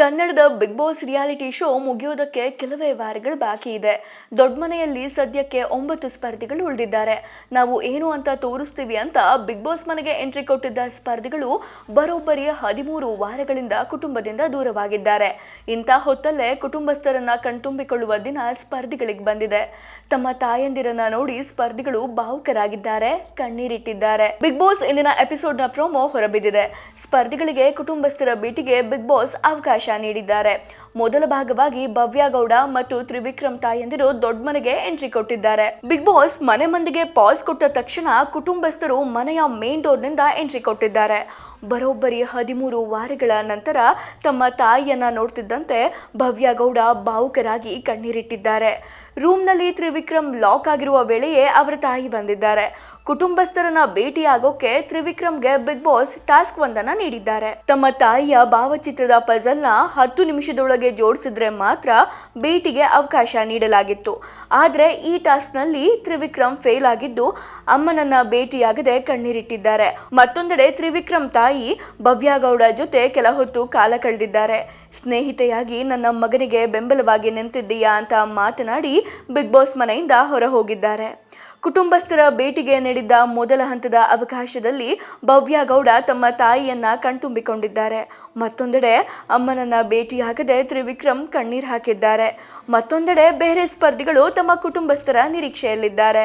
ಕನ್ನಡದ Bigg Boss reality show ಮುಗಿಯೋದಕ್ಕೆ ಕೆಲವೇ ವಾರಗಳು ಬಾಕಿ ಇದೆ. ದೊಡ್ಡ ಮನೆಯಲ್ಲಿ ಸದ್ಯಕ್ಕೆ ಒಂಬತ್ತು ಸ್ಪರ್ಧಿಗಳು ಉಳಿದಿದ್ದಾರೆ. ನಾವು ಏನು ಅಂತ ತೋರಿಸ್ತೀವಿ ಅಂತ ಬಿಗ್ ಬಾಸ್ ಮನೆಗೆ ಎಂಟ್ರಿ ಕೊಟ್ಟಿದ್ದ ಸ್ಪರ್ಧಿಗಳು ಬರೋಬ್ಬರಿ ಹದಿಮೂರು ವಾರಗಳಿಂದ ಕುಟುಂಬದಿಂದ ದೂರವಾಗಿದ್ದಾರೆ. ಇಂಥ ಹೊತ್ತಲ್ಲೇ ಕುಟುಂಬಸ್ಥರನ್ನ ಕಣ್ತುಂಬಿಕೊಳ್ಳುವ ದಿನ ಸ್ಪರ್ಧಿಗಳಿಗೆ ಬಂದಿದೆ. ತಮ್ಮ ತಾಯಂದಿರನ್ನ ನೋಡಿ ಸ್ಪರ್ಧಿಗಳು ಭಾವುಕರಾಗಿದ್ದಾರೆ, ಕಣ್ಣೀರಿಟ್ಟಿದ್ದಾರೆ. ಬಿಗ್ ಬಾಸ್ ಇಂದಿನ ಎಪಿಸೋಡ್ನ ಪ್ರೊಮೋ ಹೊರಬಿದ್ದಿದೆ. ಸ್ಪರ್ಧಿಗಳಿಗೆ ಕುಟುಂಬಸ್ಥರ ಭೇಟಿಗೆ ಬಿಗ್ ಬಾಸ್ ಅವಕಾಶ ನೀಡಿದ್ದಾರೆ. ಮೊದಲ ಭಾಗವಾಗಿ ಭವ್ಯಗೌಡ ಮತ್ತು ತ್ರಿವಿಕ್ರಮ್ ತಾಯಂದಿರು ದೊಡ್ಡ ಮನೆಗೆ ಎಂಟ್ರಿ ಕೊಟ್ಟಿದ್ದಾರೆ. ಬಿಗ್ ಬಾಸ್ ಮನೆ ಮಂದಿಗೆ ಪಾಸ್ ಕೊಟ್ಟ ತಕ್ಷಣ ಕುಟುಂಬಸ್ಥರು ಮನೆಯ ಮೇನ್ ಡೋರ್ನಿಂದ ಎಂಟ್ರಿ ಕೊಟ್ಟಿದ್ದಾರೆ. ಬರೋಬ್ಬರಿ ಹದಿಮೂರು ವಾರಗಳ ನಂತರ ತಮ್ಮ ತಾಯಿಯನ್ನ ನೋಡ್ತಿದ್ದಂತೆ ಭವ್ಯಗೌಡ ಭಾವುಕರಾಗಿ ಕಣ್ಣೀರಿಟ್ಟಿದ್ದಾರೆ. ರೂಮ್ನಲ್ಲಿ ತ್ರಿವಿಕ್ರಮ್ ಲಾಕ್ ಆಗಿರುವ ವೇಳೆಯೇ ಅವರ ತಾಯಿ ಬಂದಿದ್ದಾರೆ. ಕುಟುಂಬಸ್ಥರನ್ನ ಭೇಟಿಯಾಗೋಕೆ ತ್ರಿವಿಕ್ರಮ್ಗೆ ಬಿಗ್ ಬಾಸ್ ಟಾಸ್ಕ್ ಒಂದನ್ನ ನೀಡಿದ್ದಾರೆ. ತಮ್ಮ ತಾಯಿಯ ಭಾವಚಿತ್ರದ ಪಜಲ್ನ ಹತ್ತು ನಿಮಿಷದೊಳಗೆ ಜೋಡಿಸಿದ್ರೆ ಮಾತ್ರ ಭೇಟಿಗೆ ಅವಕಾಶ ನೀಡಲಾಗಿತ್ತು. ಆದ್ರೆ ಈ ಟಾಸ್ಕ್ನಲ್ಲಿ ತ್ರಿವಿಕ್ರಮ್ ಫೇಲ್ ಆಗಿದ್ದು ಅಮ್ಮನನ್ನ ಭೇಟಿಯಾಗದೆ ಕಣ್ಣೀರಿಟ್ಟಿದ್ದಾರೆ. ಮತ್ತೊಂದೆಡೆ ತ್ರಿವಿಕ್ರಮ್ ತಾಯಿ ಭವ್ಯಗೌಡ ಜೊತೆ ಕೆಲ ಹೊತ್ತು ಕಾಲ ಕಳೆದಿದ್ದಾರೆ. ಸ್ನೇಹಿತೆಯಾಗಿ ನನ್ನ ಮಗನಿಗೆ ಬೆಂಬಲವಾಗಿ ನಿಂತಿದ್ದೀಯಾ ಅಂತ ಮಾತನಾಡಿ ಬಿಗ್ ಬಾಸ್ ಮನೆಯಿಂದ ಹೊರ ಹೋಗಿದ್ದಾರೆ ಕುಟುಂಬಸ್ಥರ ಭೇಟಿಗೆ ನೀಡಿದ್ದ ಮೊದಲ ಹಂತದ ಅವಕಾಶದಲ್ಲಿ ಭವ್ಯ ಗೌಡ ತಮ್ಮ ತಾಯಿಯನ್ನ ಕಣ್ತುಂಬಿಕೊಂಡಿದ್ದಾರೆ. ಮತ್ತೊಂದೆಡೆ ಅಮ್ಮನನ್ನ ಭೇಟಿಯಾಗದೆ ತ್ರಿವಿಕ್ರಮ್ ಕಣ್ಣೀರ್ ಹಾಕಿದ್ದಾರೆ. ಮತ್ತೊಂದೆಡೆ ಬೇರೆ ಸ್ಪರ್ಧಿಗಳು ತಮ್ಮ ಕುಟುಂಬಸ್ಥರ ನಿರೀಕ್ಷೆಯಲ್ಲಿದ್ದಾರೆ.